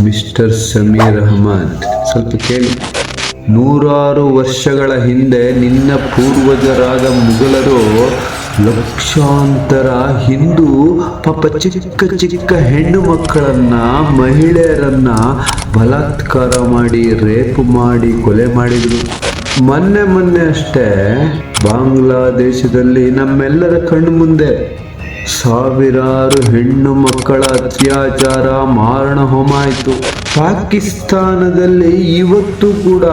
Mister Sameer Ahmed. ಸ್ವಲ್ಪ ಕೇಳಿ. ನೂರಾರು ವರ್ಷಗಳ ಹಿಂದೆ ನಿನ್ನ ಪೂರ್ವಜರಾದ ಮುಗಲರು ಲಕ್ಷಾಂತರ ಹಿಂದೂ, ಪಾಪ ಚಿಕ್ಕ ಚಿಕ್ಕ ಹೆಣ್ಣು ಮಕ್ಕಳನ್ನ, ಮಹಿಳೆಯರನ್ನ ಬಲಾತ್ಕಾರ ಮಾಡಿ, ರೇಪ್ ಮಾಡಿ, ಕೊಲೆ ಮಾಡಿದ್ರು. ಮೊನ್ನೆ ಮೊನ್ನೆ ಅಷ್ಟೇ ಬಾಂಗ್ಲಾದೇಶದಲ್ಲಿ ನಮ್ಮೆಲ್ಲರ ಕಣ್ಣು ಮುಂದೆ ಸಾವಿರಾರು ಹೆಣ್ಣು ಮಕ್ಕಳ ಅತ್ಯಾಚಾರ ಮಾರಣ ಹೋಮಾಯಿತು ಪಾಕಿಸ್ತಾನದಲ್ಲಿ ಇವತ್ತು ಕೂಡ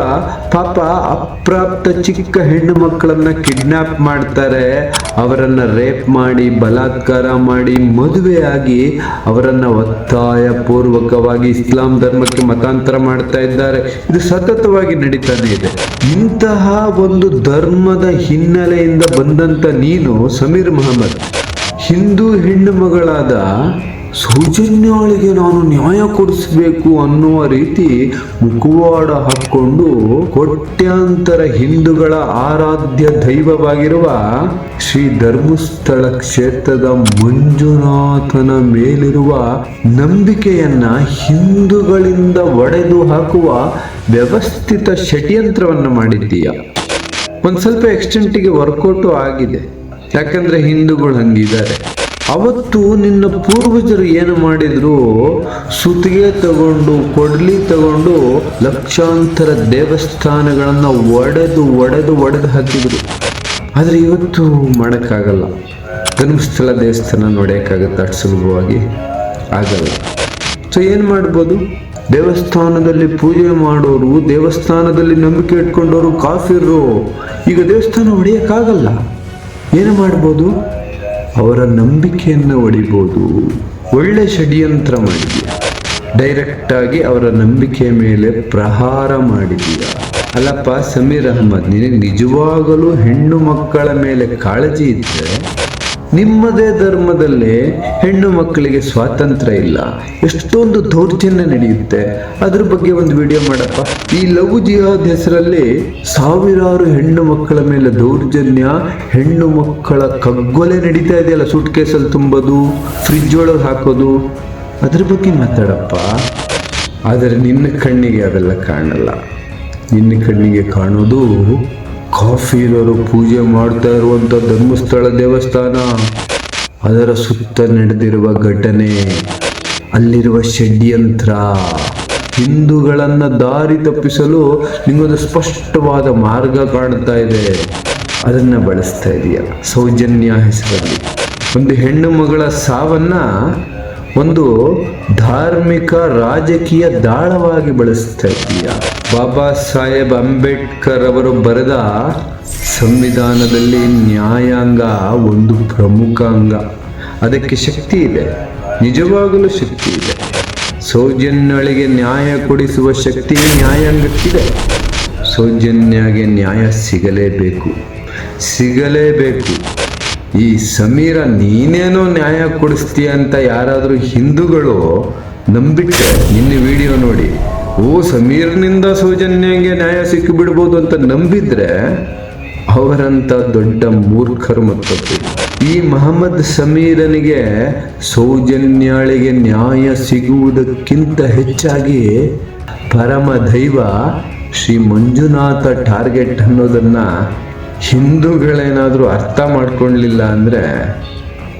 ಪಾಪ ಅಪ್ರಾಪ್ತ ಚಿಕ್ಕ ಹೆಣ್ಣು ಮಕ್ಕಳನ್ನ ಕಿಡ್ನಾಪ್ ಮಾಡ್ತಾರೆ. ಅವರನ್ನ ರೇಪ್ ಮಾಡಿ, ಬಲಾತ್ಕಾರ ಮಾಡಿ, ಮದುವೆಯಾಗಿ ಅವರನ್ನ ಒತ್ತಾಯ ಪೂರ್ವಕವಾಗಿ ಇಸ್ಲಾಂ ಧರ್ಮಕ್ಕೆ ಮತಾಂತರ ಮಾಡ್ತಾ ಇದ್ದಾರೆ. ಇದು ಸತತವಾಗಿ ನಡೀತಾನೆ ಇದೆ. ಇಂತಹ ಒಂದು ಧರ್ಮದ ಹಿನ್ನೆಲೆಯಿಂದ ಬಂದಂತ ನೀನು ಸಮೀರ್ ಮಹಮ್ಮದ್. ಹಿಂದೂ ಹೆಣ್ಣು ಮಗಳಾದ ಸೌಜನ್ಯಗಳಿಗೆ ನಾನು ನ್ಯಾಯ ಕೊಡಿಸಬೇಕು ಅನ್ನುವ ರೀತಿ ಮುಖವಾಡ ಹಾಕ್ಕೊಂಡು ಕೋಟ್ಯಾಂತರ ಹಿಂದೂಗಳ ಆರಾಧ್ಯ ದೈವವಾಗಿರುವ ಶ್ರೀ ಧರ್ಮಸ್ಥಳ ಕ್ಷೇತ್ರದ ಮಂಜುನಾಥನ ಮೇಲಿರುವ ನಂಬಿಕೆಯನ್ನ ಹಿಂದೂಗಳಿಂದ ಒಡೆದು ಹಾಕುವ ವ್ಯವಸ್ಥಿತ ಷಡ್ಯಂತ್ರವನ್ನು ಮಾಡಿದ್ದೀಯ. ಒಂದು ಸ್ವಲ್ಪ ಎಕ್ಸ್ಟೆಂಟಿಗೆ ವರ್ಕೌಟು ಆಗಿದೆ. ಯಾಕಂದ್ರೆ ಹಿಂದೂಗಳು ಹಂಗಿದ್ದಾರೆ. ಅವತ್ತು ನಿನ್ನ ಪೂರ್ವಜರು ಏನು ಮಾಡಿದ್ರು? ಸುತ್ತಿಗೆ ತಗೊಂಡು, ಕೊಡ್ಲಿ ತಗೊಂಡು ಲಕ್ಷಾಂತರ ದೇವಸ್ಥಾನಗಳನ್ನು ಒಡೆದು ಒಡೆದು ಒಡೆದು ಹಾಕಿದ್ರು. ಆದರೆ ಇವತ್ತು ಮಾಡೋಕ್ಕಾಗಲ್ಲ. ಧರ್ಮಸ್ಥಳ ದೇವಸ್ಥಾನ ನೋಡೋಕ್ಕಾಗತ್ತೆ ಅಷ್ಟು ಸುಲಭವಾಗಿ. ಆಗಲ್ಲ. ಸೊ ಏನು ಮಾಡ್ಬೋದು? ದೇವಸ್ಥಾನದಲ್ಲಿ ಪೂಜೆ ಮಾಡೋರು, ದೇವಸ್ಥಾನದಲ್ಲಿ ನಂಬಿಕೆ ಇಟ್ಕೊಂಡವರು ಕಾಫಿರು ಈಗ ದೇವಸ್ಥಾನ ಹೊಡೆಯೋಕ್ಕಾಗಲ್ಲ ಏನು ಮಾಡ್ಬೋದು? ಅವರ ನಂಬಿಕೆಯನ್ನು ಒಡಿಬೋದು. ಒಳ್ಳೆ ಷಡ್ಯಂತ್ರ ಮಾಡಿದೆಯಾ? ಡೈರೆಕ್ಟಾಗಿ ಅವರ ನಂಬಿಕೆಯ ಮೇಲೆ ಪ್ರಹಾರ ಮಾಡಿದೆಯಾ? ಅಲ್ಲಪ್ಪ, ಸಮೀರ್ ಅಹಮದ್, ನಿನಗೆ ನಿಜವಾಗಲೂ ಹೆಣ್ಣು ಮಕ್ಕಳ ಮೇಲೆ ಕಾಳಜಿ ಇದ್ದರೆ ನಿಮ್ಮದೇ ಧರ್ಮದಲ್ಲಿ ಹೆಣ್ಣು ಮಕ್ಕಳಿಗೆ ಸ್ವಾತಂತ್ರ್ಯ ಇಲ್ಲ. ಎಷ್ಟೊಂದು ದೌರ್ಜನ್ಯ ನಡೆಯುತ್ತೆ. ಅದ್ರ ಬಗ್ಗೆ ಒಂದು ವಿಡಿಯೋ ಮಾಡಪ್ಪ. ಈ ಲವ್ ಜಿಹಾದ್ ಹೆಸರಲ್ಲಿ ಸಾವಿರಾರು ಹೆಣ್ಣು ಮಕ್ಕಳ ಮೇಲೆ ದೌರ್ಜನ್ಯ, ಹೆಣ್ಣು ಮಕ್ಕಳ ಕಗ್ಗೊಲೆ ನಡೀತಾ ಇದೆಯಲ್ಲ ಸೂಟ್ ಕೇಸಲ್ಲಿ ತುಂಬೋದು ಫ್ರಿಜ್ ಒಳಗೆ ಹಾಕೋದು. ಅದ್ರ ಬಗ್ಗೆ ಮಾತಾಡಪ್ಪ. ಆದರೆ ನಿನ್ನ ಕಣ್ಣಿಗೆ ಅದೆಲ್ಲ ಕಾಣಲ್ಲ. ನಿನ್ನ ಕಣ್ಣಿಗೆ ಕಾಣೋದು ಕಾಫಿರರು ಪೂಜೆ ಮಾಡ್ತಾ ಇರುವಂಥ ಧರ್ಮಸ್ಥಳ ದೇವಸ್ಥಾನ. ಅದರ ಸುತ್ತ ನಡೆದಿರುವ ಘಟನೆ, ಅಲ್ಲಿರುವ ಷಡ್ಯಂತ್ರ. ಹಿಂದೂಗಳನ್ನು ದಾರಿ ತಪ್ಪಿಸಲು ನಿಮಗೊಂದು ಸ್ಪಷ್ಟವಾದ ಮಾರ್ಗ ಕಾಣ್ತಾ ಇದೆ. ಅದನ್ನ ಬಳಸ್ತಾ ಇದೆಯಾ. ಸೌಜನ್ಯ ಹೆಸರಲ್ಲಿ. ಒಂದು ಹೆಣ್ಣು ಮಗಳ ಸಾವನ್ನ ಒಂದು ಧಾರ್ಮಿಕ ರಾಜಕೀಯ ದಾಳವಾಗಿ ಬಳಸ್ತಾ ಇದೆಯಾ ಬಾಬಾ ಸಾಹೇಬ್ ಅಂಬೇಡ್ಕರ್ ಅವರು ಬರೆದ ಸಂವಿಧಾನದಲ್ಲಿ ನ್ಯಾಯಾಂಗ ಒಂದು ಪ್ರಮುಖ ಅಂಗ. ಅದಕ್ಕೆ ಶಕ್ತಿ ಇದೆ. ನಿಜವಾಗಲೂ ಶಕ್ತಿ ಇದೆ. ಸೌಜನ್ಯಗಳಿಗೆ ನ್ಯಾಯ ಕೊಡಿಸುವ ಶಕ್ತಿ ನ್ಯಾಯಾಂಗಕ್ಕಿದೆ. ಸೌಜನ್ಯಗೆ ನ್ಯಾಯ ಸಿಗಲೇಬೇಕು. ಸಿಗಲೇಬೇಕು. ಈ ಸಮೀರ ನೀನೇನೋ ನ್ಯಾಯ ಕೊಡಿಸ್ತೀಯ ಅಂತ ಯಾರಾದರೂ ಹಿಂದೂಗಳು ನಂಬಿಟ್ರೆ ನಿನ್ನ ವಿಡಿಯೋ ನೋಡಿ, ಓ ಸಮೀರ್ನಿಂದ ಸೌಜನ್ಯಗೆ ನ್ಯಾಯ ಸಿಕ್ಕಿಬಿಡ್ಬೋದು ಅಂತ ನಂಬಿದ್ರೆ ಅವರಂತ ದೊಡ್ಡ ಮೂರ್ಖರು ಮತ್ತೊಬ್ಬರು ಈ ಮಹಮ್ಮದ್ ಸಮೀರನಿಗೆ ಸೌಜನ್ಯಾಳಿಗೆ ನ್ಯಾಯ ಸಿಗುವುದಕ್ಕಿಂತ ಹೆಚ್ಚಾಗಿ ಪರಮ ದೈವ ಶ್ರೀ ಮಂಜುನಾಥ ಟಾರ್ಗೆಟ್ ಅನ್ನೋದನ್ನ ಹಿಂದೂಗಳೇನಾದರೂ ಅರ್ಥ ಮಾಡ್ಕೊಳ್ಲಿಲ್ಲ ಅಂದರೆ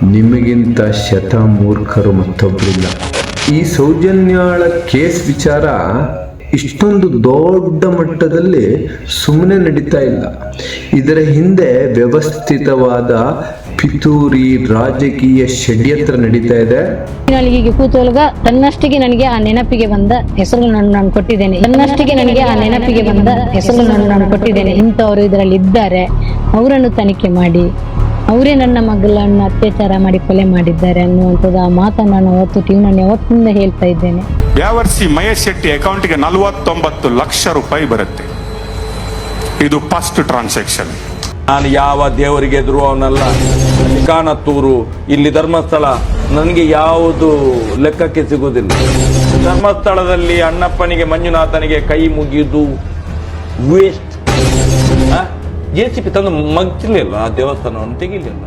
ನಿಮಗಿಂತ ಶತ ಮೂರ್ಖರು ಮತ್ತೊಬ್ಬರಿಲ್ಲ ಈ ಸೌಜನ್ಯಾಳ ಕೇಸ್ ವಿಚಾರ ಇಷ್ಟೊಂದು ದೊಡ್ಡ ಮಟ್ಟದಲ್ಲಿ ಸುಮ್ಮನೆ ನಡೀತಾ ಇಲ್ಲ. ಇದರ ಹಿಂದೆ ವ್ಯವಸ್ಥಿತವಾದ ಪಿತೂರಿ ರಾಜಕೀಯ ಷಡ್ಯಂತ್ರ ನಡೀತಾ ಇದೆ. ಅಲ್ಲಿಗೆ ಕೂತೋಲ್ಗ ತನ್ನಷ್ಟಿಗೆ ನನಗೆ ಆ ನೆನಪಿಗೆ ಬಂದ ಹೆಸರು ನಾನು ಕೊಟ್ಟಿದ್ದೇನೆ. ತನ್ನಷ್ಟಿಗೆ ನನಗೆ ಆ ನೆನಪಿಗೆ ಬಂದ ಹೆಸರು ನಾನು ಕೊಟ್ಟಿದ್ದೇನೆ. ಇಂಥವರು ಇದರಲ್ಲಿ ಇದ್ದಾರೆ. ಅವರನ್ನು ತನಿಖೆ ಮಾಡಿ ಅವರೇ ನನ್ನ ಮಗಳನ್ನು ಅತ್ಯಾಚಾರ ಮಾಡಿ ಕೊಲೆ ಮಾಡಿದ್ದಾರೆ ಅನ್ನುವಂಥದ್ದು ಆ ಮಾತನ್ನು ನಾನು ಅವತ್ತು ಟಿವಿನಲ್ಲಿ ಯಾವತ್ತಿಂದ ಹೇಳ್ತಾ ಇದ್ದೇನೆ. ಯಾವರ್ಸಿ ಮಹೇಶ್ ಶೆಟ್ಟಿ ಅಕೌಂಟ್ಗೆ ನಲವತ್ತೊಂಬತ್ತು ಲಕ್ಷ ರೂಪಾಯಿ ಬರುತ್ತೆ? ಇದು ಫಸ್ಟ್ ಟ್ರಾನ್ಸಾಕ್ಷನ್ ನಾನು ಯಾವ ದೇವರಿಗೆ ಧ್ರುವವನಲ್ಲ ಕಾಣತ್ತೂರು ಇಲ್ಲಿ ಧರ್ಮಸ್ಥಳ. ನನಗೆ ಯಾವುದು ಲೆಕ್ಕಕ್ಕೆ ಸಿಗುವುದಿಲ್ಲ. ಧರ್ಮಸ್ಥಳದಲ್ಲಿ ಅಣ್ಣಪ್ಪನಿಗೆ, ಮಂಜುನಾಥನಿಗೆ ಕೈ ಮುಗಿದು ವೇಸ್ಟ್. ಜೆ ಸಿ ಪಿ ತಂದು ಮಗ್ತಿರ್ಲಿಲ್ಲ, ಆ ದೇವಸ್ಥಾನವನ್ನು ತೆಗಿಲಿಲ್ಲ.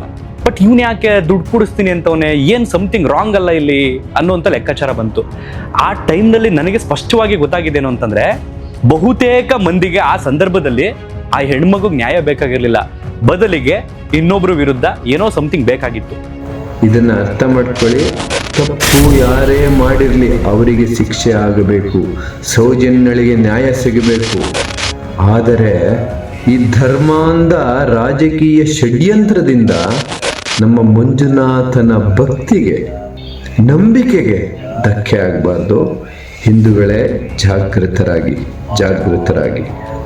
ಬಟ್ ಇವನು ಯಾಕೆ ದುಡ್ಡು ಕೊಡಿಸ್ತೀನಿ ಅಂತವನೇ, ಏನು ಸಮಥಿಂಗ್ ರಾಂಗ್ ಅಲ್ಲ ಇಲ್ಲಿ ಅನ್ನುವಂಥ ಲೆಕ್ಕಾಚಾರ ಬಂತು. ಆ ಟೈಮ್ನಲ್ಲಿ ನನಗೆ ಸ್ಪಷ್ಟವಾಗಿ ಗೊತ್ತಾಗಿದ್ದೇನು ಅಂತಂದ್ರೆ, ಬಹುತೇಕ ಮಂದಿಗೆ ಆ ಸಂದರ್ಭದಲ್ಲಿ ಆ ಹೆಣ್ಮಗು ನ್ಯಾಯ ಬೇಕಾಗಿರಲಿಲ್ಲ. ಬದಲಿಗೆ ಇನ್ನೊಬ್ರು ವಿರುದ್ಧ ಏನೋ ಸಮಥಿಂಗ್ ಬೇಕಾಗಿತ್ತು. ಇದನ್ನ ಅರ್ಥ ಮಾಡ್ಕೊಳ್ಳಿ. ತಪ್ಪು ಯಾರೇ ಮಾಡಿರಲಿ ಅವರಿಗೆ ಶಿಕ್ಷೆ ಆಗಬೇಕು. ಸೌಜನ್ಯಗಳಿಗೆ ನ್ಯಾಯ ಸಿಗಬೇಕು. ಆದರೆ ಈ ಧರ್ಮಾಂಧ ರಾಜಕೀಯ ಷಡ್ಯಂತ್ರದಿಂದ ನಮ್ಮ ಮಂಜುನಾಥನ ಭಕ್ತಿಗೆ, ನಂಬಿಕೆಗೆ ಧಕ್ಕೆ ಆಗಬಾರ್ದು. ಹಿಂದೂಗಳೇ ಜಾಗೃತರಾಗಿ ಜಾಗೃತರಾಗಿ.